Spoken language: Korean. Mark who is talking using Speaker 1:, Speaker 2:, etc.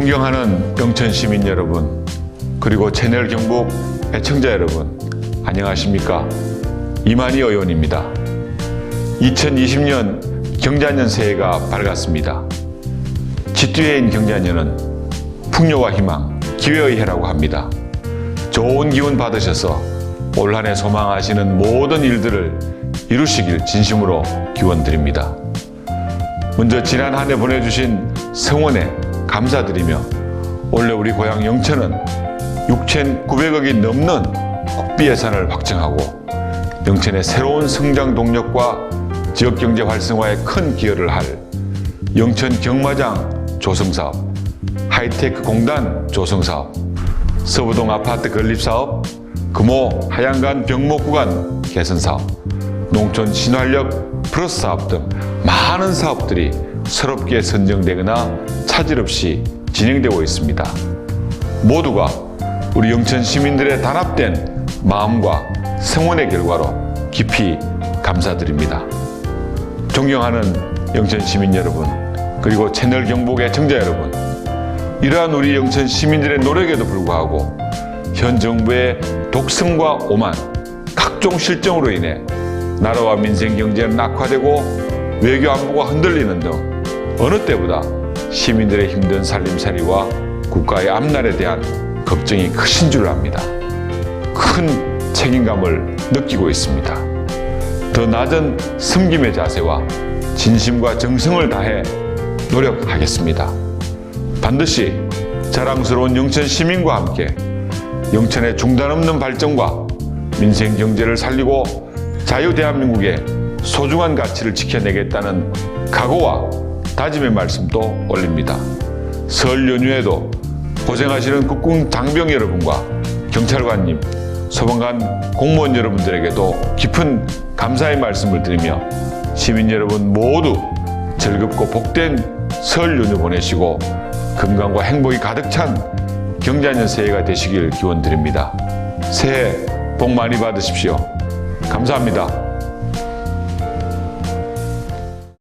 Speaker 1: 존경하는 영천 시민 여러분, 그리고 채널 경북 애청자 여러분, 안녕하십니까? 이만희 의원입니다. 2020년 경자년 새해가 밝았습니다. 지투해인 경자년은 풍요와 희망, 기회의 해라고 합니다. 좋은 기운 받으셔서 올 한해 소망하시는 모든 일들을 이루시길 진심으로 기원드립니다. 먼저 지난 한 해 보내주신 성원에 감사드리며 올해 우리 고향 영천은 6,900억이 넘는 국비 예산을 확정하고 영천의 새로운 성장 동력과 지역 경제 활성화에 큰 기여를 할 영천 경마장 조성사업, 하이테크 공단 조성사업, 서부동 아파트 건립사업, 금호 하양간 병목 구간 개선사업, 농촌 신활력 플러스 사업 등 많은 사업들이 새롭게 선정되거나 차질 없이 진행되고 있습니다. 모두가 우리 영천 시민들의 단합된 마음과 성원의 결과로 깊이 감사드립니다. 존경하는 영천 시민 여러분, 그리고 채널 경북 애청자 여러분, 이러한 우리 영천 시민들의 노력에도 불구하고 현 정부의 독성과 오만, 각종 실정으로 인해 나라와 민생 경제는 악화되고 외교 안보가 흔들리는 등 어느 때보다 시민들의 힘든 살림살이와 국가의 앞날에 대한 걱정이 크신 줄 압니다. 큰 책임감을 느끼고 있습니다. 더 낮은 섬김의 자세와 진심과 정성을 다해 노력하겠습니다. 반드시 자랑스러운 영천 시민과 함께 영천의 중단 없는 발전과 민생 경제를 살리고 자유 대한민국의 소중한 가치를 지켜내겠다는 각오와 다짐의 말씀도 올립니다. 설 연휴에도 고생하시는 국군 장병 여러분과 경찰관님, 소방관 공무원 여러분들에게도 깊은 감사의 말씀을 드리며 시민 여러분 모두 즐겁고 복된 설 연휴 보내시고 건강과 행복이 가득 찬 경자년 새해가 되시길 기원 드립니다. 새해 복 많이 받으십시오. 감사합니다.